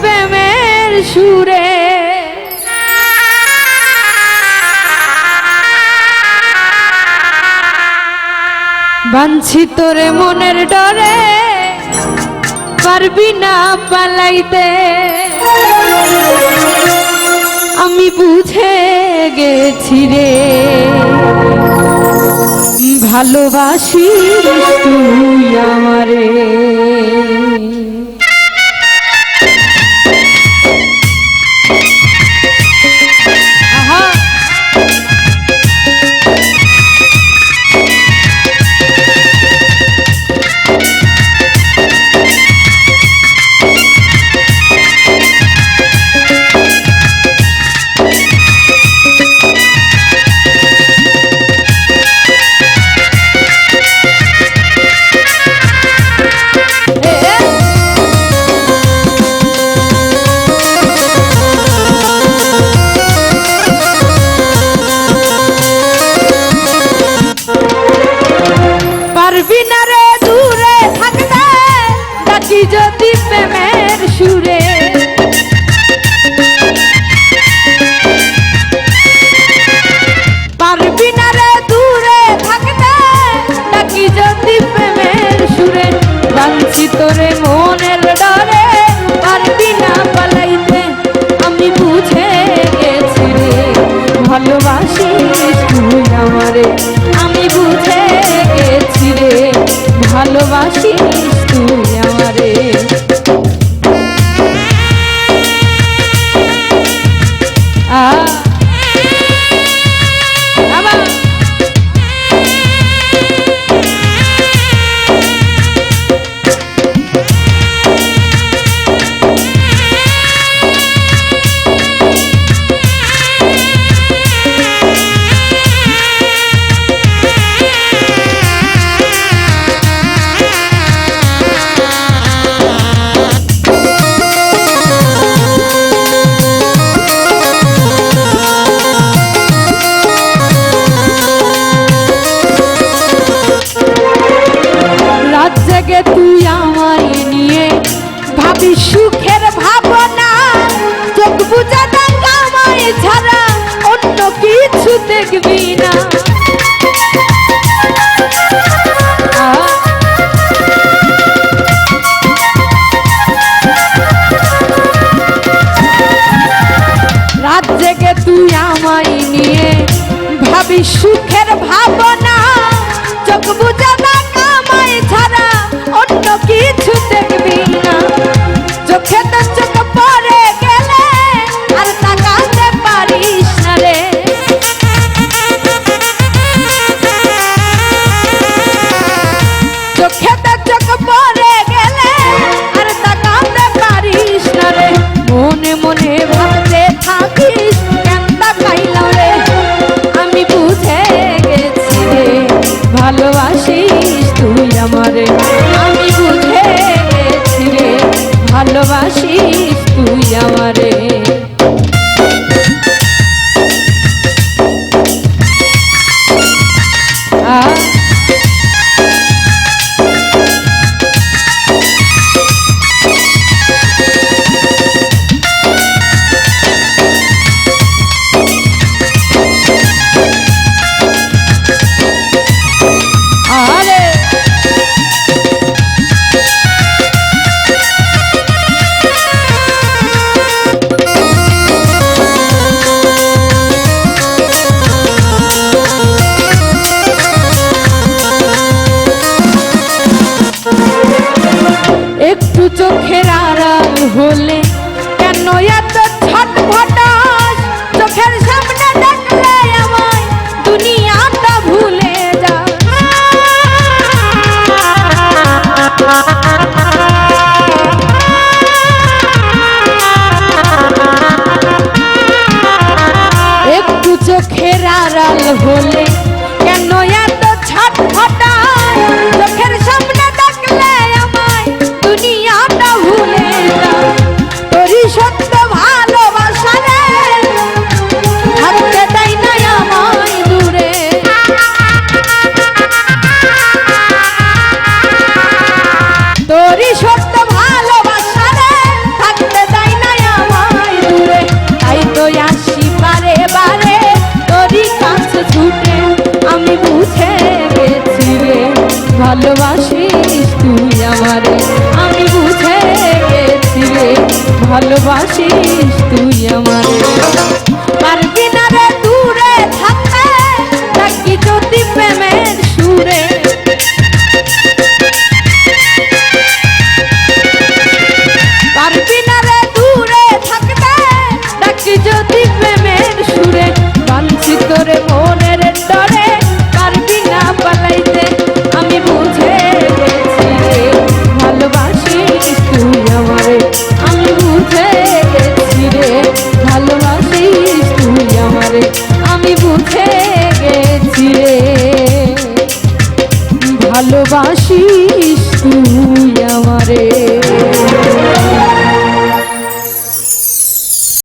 প্রেমের সুরে। বাঞ্ছি তোরে মনের ডরে পারবি না পালাইতে। আমি বুঝে গেছি রে ভালোবাসি Delfina ভালোবাসি সুখের ভাবনা ভুলে কেন এত ছটফটাস? চোখের সামনে দেখলে আমায় দুনিয়াটা ভুলে যা। একটু চোখের আড়াল হলে ভালোবাসিস তুই আমারে।